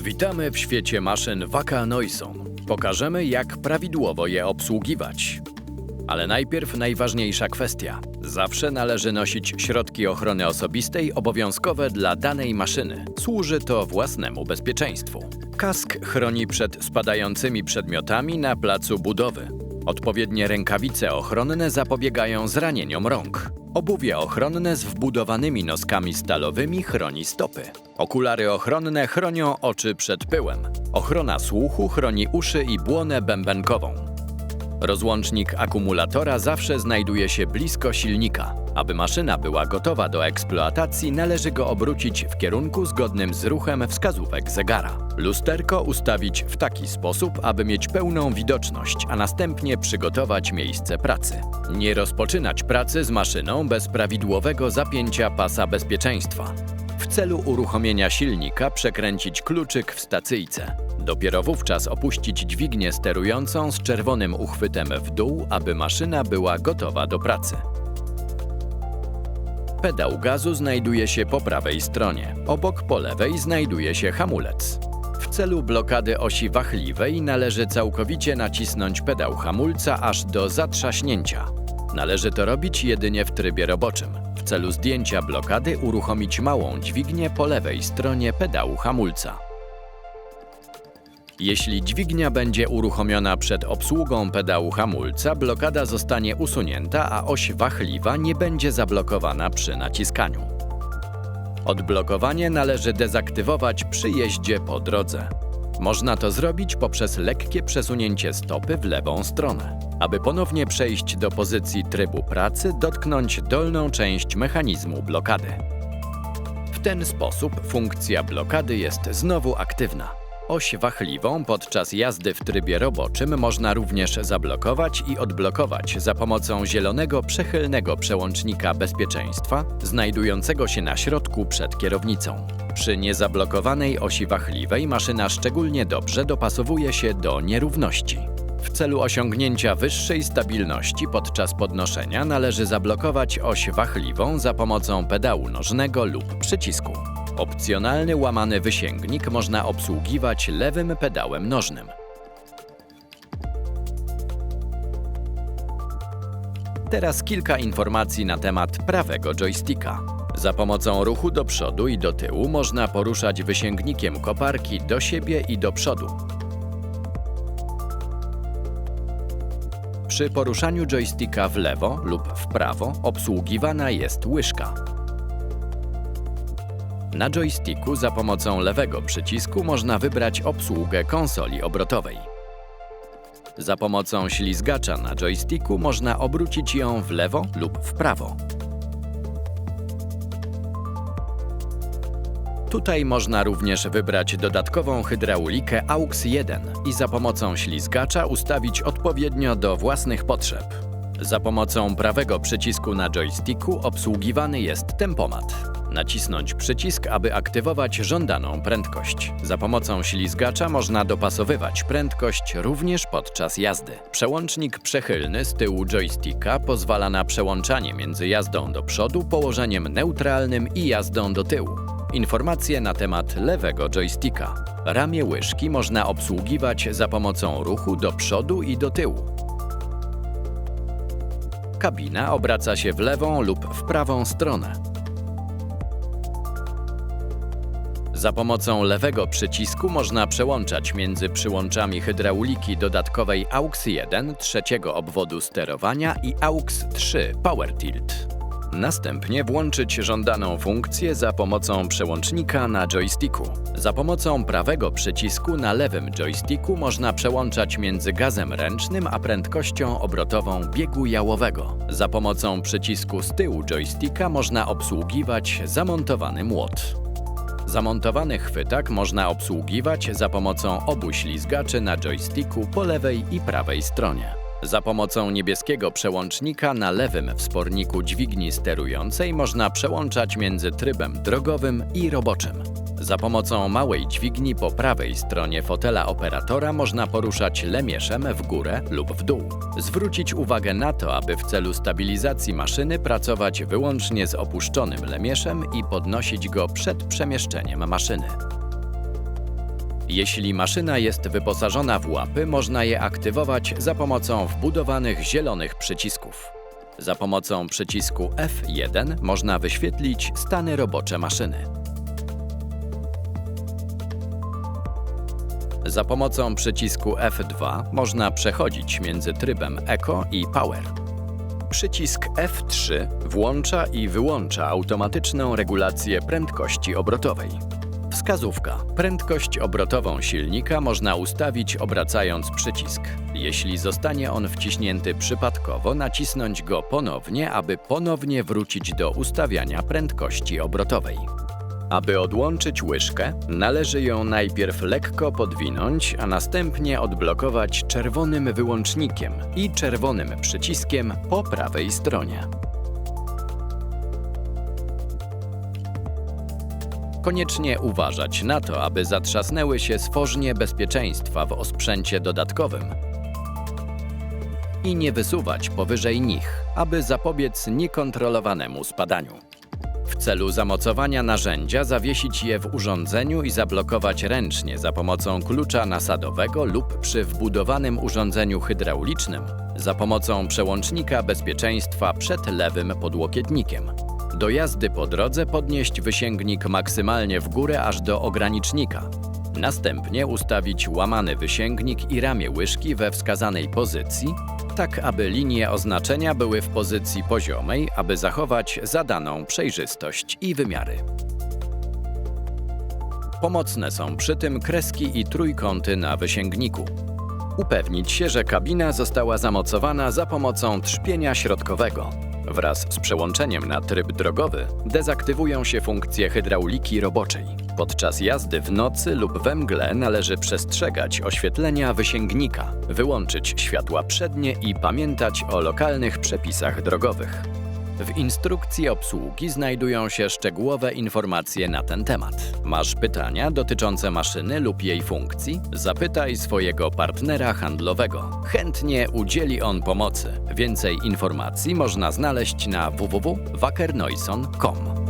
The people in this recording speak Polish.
Witamy w świecie maszyn Waca Neuson. Pokażemy, jak prawidłowo je obsługiwać. Ale najpierw najważniejsza kwestia. Zawsze należy nosić środki ochrony osobistej obowiązkowe dla danej maszyny. Służy to własnemu bezpieczeństwu. Kask chroni przed spadającymi przedmiotami na placu budowy. Odpowiednie rękawice ochronne zapobiegają zranieniom rąk. Obuwie ochronne z wbudowanymi noskami stalowymi chroni stopy. Okulary ochronne chronią oczy przed pyłem. Ochrona słuchu chroni uszy i błonę bębenkową. Rozłącznik akumulatora zawsze znajduje się blisko silnika. Aby maszyna była gotowa do eksploatacji, należy go obrócić w kierunku zgodnym z ruchem wskazówek zegara. Lusterko ustawić w taki sposób, aby mieć pełną widoczność, a następnie przygotować miejsce pracy. Nie rozpoczynać pracy z maszyną bez prawidłowego zapięcia pasa bezpieczeństwa. W celu uruchomienia silnika przekręcić kluczyk w stacyjce. Dopiero wówczas opuścić dźwignię sterującą z czerwonym uchwytem w dół, aby maszyna była gotowa do pracy. Pedał gazu znajduje się po prawej stronie. Obok po lewej znajduje się hamulec. W celu blokady osi wachliwej należy całkowicie nacisnąć pedał hamulca aż do zatrzaśnięcia. Należy to robić jedynie w trybie roboczym. W celu zdjęcia blokady uruchomić małą dźwignię po lewej stronie pedału hamulca. Jeśli dźwignia będzie uruchomiona przed obsługą pedału hamulca, blokada zostanie usunięta, a oś wachliwa nie będzie zablokowana przy naciskaniu. Odblokowanie należy dezaktywować przy jeździe po drodze. Można to zrobić poprzez lekkie przesunięcie stopy w lewą stronę. Aby ponownie przejść do pozycji trybu pracy, dotknąć dolną część mechanizmu blokady. W ten sposób funkcja blokady jest znowu aktywna. Oś wachliwą podczas jazdy w trybie roboczym można również zablokować i odblokować za pomocą zielonego przechylnego przełącznika bezpieczeństwa znajdującego się na środku przed kierownicą. Przy niezablokowanej osi wachliwej maszyna szczególnie dobrze dopasowuje się do nierówności. W celu osiągnięcia wyższej stabilności podczas podnoszenia należy zablokować oś wachliwą za pomocą pedału nożnego lub przycisku. Opcjonalny łamany wysięgnik można obsługiwać lewym pedałem nożnym. Teraz kilka informacji na temat prawego joysticka. Za pomocą ruchu do przodu i do tyłu można poruszać wysięgnikiem koparki do siebie i do przodu. Przy poruszaniu joysticka w lewo lub w prawo obsługiwana jest łyżka. Na joysticku za pomocą lewego przycisku można wybrać obsługę konsoli obrotowej. Za pomocą ślizgacza na joysticku można obrócić ją w lewo lub w prawo. Tutaj można również wybrać dodatkową hydraulikę AUX 1 i za pomocą ślizgacza ustawić odpowiednio do własnych potrzeb. Za pomocą prawego przycisku na joysticku obsługiwany jest tempomat. Nacisnąć przycisk, aby aktywować żądaną prędkość. Za pomocą ślizgacza można dopasowywać prędkość również podczas jazdy. Przełącznik przechylny z tyłu joysticka pozwala na przełączanie między jazdą do przodu, położeniem neutralnym i jazdą do tyłu. Informacje na temat lewego joysticka. Ramię łyżki można obsługiwać za pomocą ruchu do przodu i do tyłu. Kabina obraca się w lewą lub w prawą stronę. Za pomocą lewego przycisku można przełączać między przyłączami hydrauliki dodatkowej AUX 1 trzeciego obwodu sterowania i AUX 3 Power Tilt. Następnie włączyć żądaną funkcję za pomocą przełącznika na joysticku. Za pomocą prawego przycisku na lewym joysticku można przełączać między gazem ręcznym a prędkością obrotową biegu jałowego. Za pomocą przycisku z tyłu joysticka można obsługiwać zamontowany młot. Zamontowany chwytak można obsługiwać za pomocą obu ślizgaczy na joysticku po lewej i prawej stronie. Za pomocą niebieskiego przełącznika na lewym wsporniku dźwigni sterującej można przełączać między trybem drogowym i roboczym. Za pomocą małej dźwigni po prawej stronie fotela operatora można poruszać lemieszem w górę lub w dół. Zwrócić uwagę na to, aby w celu stabilizacji maszyny pracować wyłącznie z opuszczonym lemieszem i podnosić go przed przemieszczeniem maszyny. Jeśli maszyna jest wyposażona w łapy, można je aktywować za pomocą wbudowanych zielonych przycisków. Za pomocą przycisku F1 można wyświetlić stany robocze maszyny. Za pomocą przycisku F2 można przechodzić między trybem Eco i Power. Przycisk F3 włącza i wyłącza automatyczną regulację prędkości obrotowej. Wskazówka. Prędkość obrotową silnika można ustawić obracając przycisk. Jeśli zostanie on wciśnięty przypadkowo, nacisnąć go ponownie, aby ponownie wrócić do ustawiania prędkości obrotowej. Aby odłączyć łyżkę, należy ją najpierw lekko podwinąć, a następnie odblokować czerwonym wyłącznikiem i czerwonym przyciskiem po prawej stronie. Koniecznie uważać na to, aby zatrzasnęły się stworznie bezpieczeństwa w osprzęcie dodatkowym i nie wysuwać powyżej nich, aby zapobiec niekontrolowanemu spadaniu. Celu zamocowania narzędzia zawiesić je w urządzeniu i zablokować ręcznie za pomocą klucza nasadowego lub przy wbudowanym urządzeniu hydraulicznym za pomocą przełącznika bezpieczeństwa przed lewym podłokietnikiem. Do jazdy po drodze podnieść wysięgnik maksymalnie w górę aż do ogranicznika. Następnie ustawić łamany wysięgnik i ramię łyżki we wskazanej pozycji, tak aby linie oznaczenia były w pozycji poziomej, aby zachować zadaną przejrzystość i wymiary. Pomocne są przy tym kreski i trójkąty na wysięgniku. Upewnić się, że kabina została zamocowana za pomocą trzpienia środkowego. Wraz z przełączeniem na tryb drogowy dezaktywują się funkcje hydrauliki roboczej. Podczas jazdy w nocy lub we mgle należy przestrzegać oświetlenia wysięgnika, wyłączyć światła przednie i pamiętać o lokalnych przepisach drogowych. W instrukcji obsługi znajdują się szczegółowe informacje na ten temat. Masz pytania dotyczące maszyny lub jej funkcji? Zapytaj swojego partnera handlowego. Chętnie udzieli on pomocy. Więcej informacji można znaleźć na www.wackernoison.com.